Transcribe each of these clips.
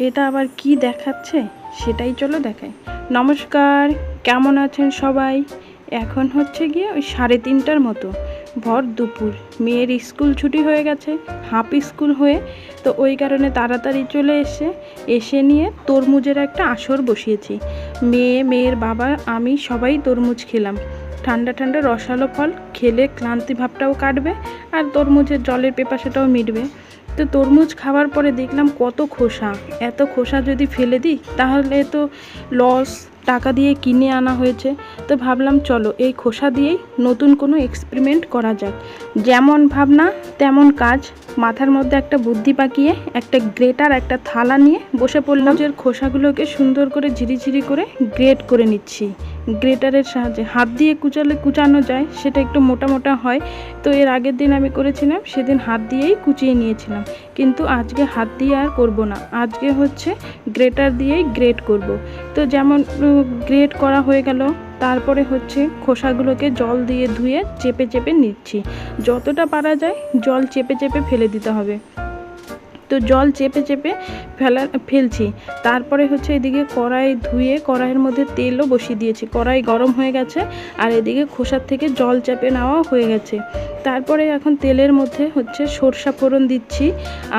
এটা আবার কি দেখাচ্ছে? সেটাই চলো দেখাই। নমস্কার, কেমন আছেন সবাই? এখন হচ্ছে গিয়ে ওই সাড়ে তিনটার মতো। ভর দুপুর। মেয়ের স্কুল ছুটি হয়ে গেছে, হাফ স্কুল হয়ে। তো ওই কারণে তাড়াতাড়ি চলে এসে এসে নিয়ে তরমুজের একটা আসর বসিয়েছি। মেয়ে, মেয়ের বাবা, আমি সবাই তরমুজ খেলাম। ঠান্ডা ঠান্ডা রসালো ফল খেলে ক্লান্তি ভাবটাও কাটবে আর তরমুজের জলের পেপাসাটাও মিটবে। তো তরমুজ খাওয়ার পরে দেখলাম কত খোসা। এত খোসা যদি ফেলে দিই, তাহলে তো লস টাকা দিয়ে কিনে আনা হয়েছে। তো ভাবলাম চলো, এই খোসা দিয়েই নতুন কোনো এক্সপেরিমেন্ট করা যাক। যেমন ভাবনা, তেমন কাজ। মাথার মধ্যে একটা বুদ্ধি পাকিয়ে, একটা গ্রেটার, একটা থালা নিয়ে বসে পড়লাম। যে খোসাগুলোকে সুন্দর করে ঝিরিঝিরি করে গ্রেট করে নিচ্ছি। গ্রেটারের সাহায্যে। হাত দিয়ে কুচালে কুচানো যায়, সেটা একটু মোটা মোটা হয়। তো এর আগের দিন আমি করেছিলাম, সেদিন হাত দিয়েই কুচিয়ে নিয়েছিলাম। কিন্তু আজকে হাত দিয়ে আর করব না। আজকে হচ্ছে গ্রেটার দিয়েই গ্রেট করব। তো যেমন গ্রেট করা হয়ে গেল, তারপরে হচ্ছে খোসাগুলোকে জল দিয়ে ধুয়ে চেপে চেপে নিচ্ছি। যতটা পারা যায় জল চেপে চেপে ফেলে দিতে হবে। তো জল চেপে চেপে ফেলা, ফেলছি। তারপরে হচ্ছে এদিকে কড়াই ধুয়ে কড়াইয়ের মধ্যে তেলও বসিয়ে দিয়েছি। কড়াই গরম হয়ে গেছে আর এদিকে খোসার থেকে জল চেপে নেওয়া হয়ে গেছে। তারপরে এখন তেলের মধ্যে হচ্ছে সরষা ফোড়ন দিচ্ছি,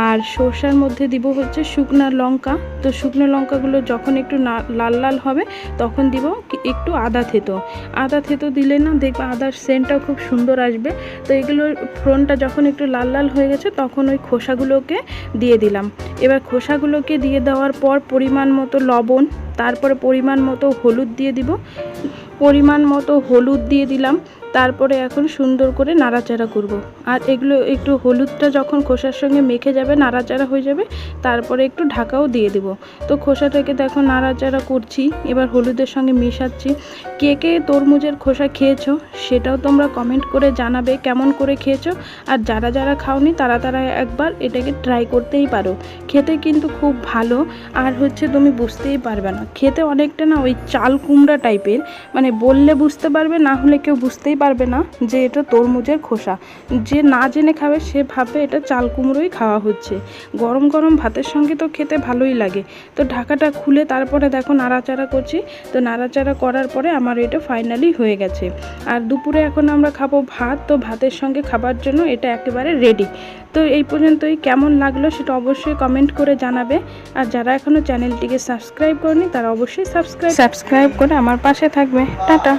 আর সরষার মধ্যে দিব হচ্ছে শুকনো লঙ্কা। তো শুকনো লঙ্কাগুলো যখন একটু লাল লাল হবে, তখন দিব একটু আদা থেতো। আদা থেতো দিলে না দেখবে আদার সেন্টটাও খুব সুন্দর আসবে। তো এগুলোর ফোড়নটা যখন একটু লাল লাল হয়ে গেছে, তখন ওই খোসাগুলোকে দিয়ে দিলাম। এবার খোসাগুলোকে দিয়ে দেওয়ার পর পরিমাণ মতো লবণ, তারপরে পরিমাণ মতো হলুদ দিয়ে দিব। পরিমাণ মতো হলুদ দিয়ে দিলাম। তারপরে এখন সুন্দর করে নাড়াচাড়া করব। আর এগুলো একটু হলুদটা যখন খোসার সঙ্গে মেখে যাবে, নাড়াচাড়া হয়ে যাবে, তারপরে একটু ঢাকাও দিয়ে দেব। তো খোসাটাকে দেখো নাড়াচাড়া করছি, এবার হলুদের সঙ্গে মেশাচ্ছি। কে কে তরমুজের খোসা খেয়েছো, সেটাও তোমরা কমেন্ট করে জানাবে কেমন করে খেয়েছো। আর যারা যারা খাওনি, তারা তারা একবার এটাকে ট্রাই করতেই পারো। খেতে কিন্তু খুব ভালো। আর হচ্ছে তুমি বুঝতেই পারবে না। খেতে অনেকটা না ওই চাল কুমড়া টাইপের মানে বললে বুঝতে পারবে, না হলে কেউ বুঝতেই পারবে না যে এটা তরমুজের খোসা। যে না জেনে খাবে, সে ভাবে এটা চাল কুমড়োই খাওয়া হচ্ছে। গরম গরম ভাতের সঙ্গে তো খেতে ভালোই লাগে। তো ঢাকাটা খুলে তারপরে দেখো নাড়াচাড়া করছি। তো নাড়াচাড়া করার পরে আমার এটা ফাইনালি হয়ে গেছে। আর দুপুরে এখন আমরা খাব ভাত। তো ভাতের সঙ্গে খাবার জন্য এটা একেবারে রেডি তো এই পর্যন্তই কেমন লাগল সেটা অবশ্যই কমেন্ট করে জানাবে। আর যারা এখনও চ্যানেলটিকে সাবস্ক্রাইব করেনি, তারা অবশ্যই সাবস্ক্রাইব সাবস্ক্রাইব করে আমার পাশে থাকবে। টাটা।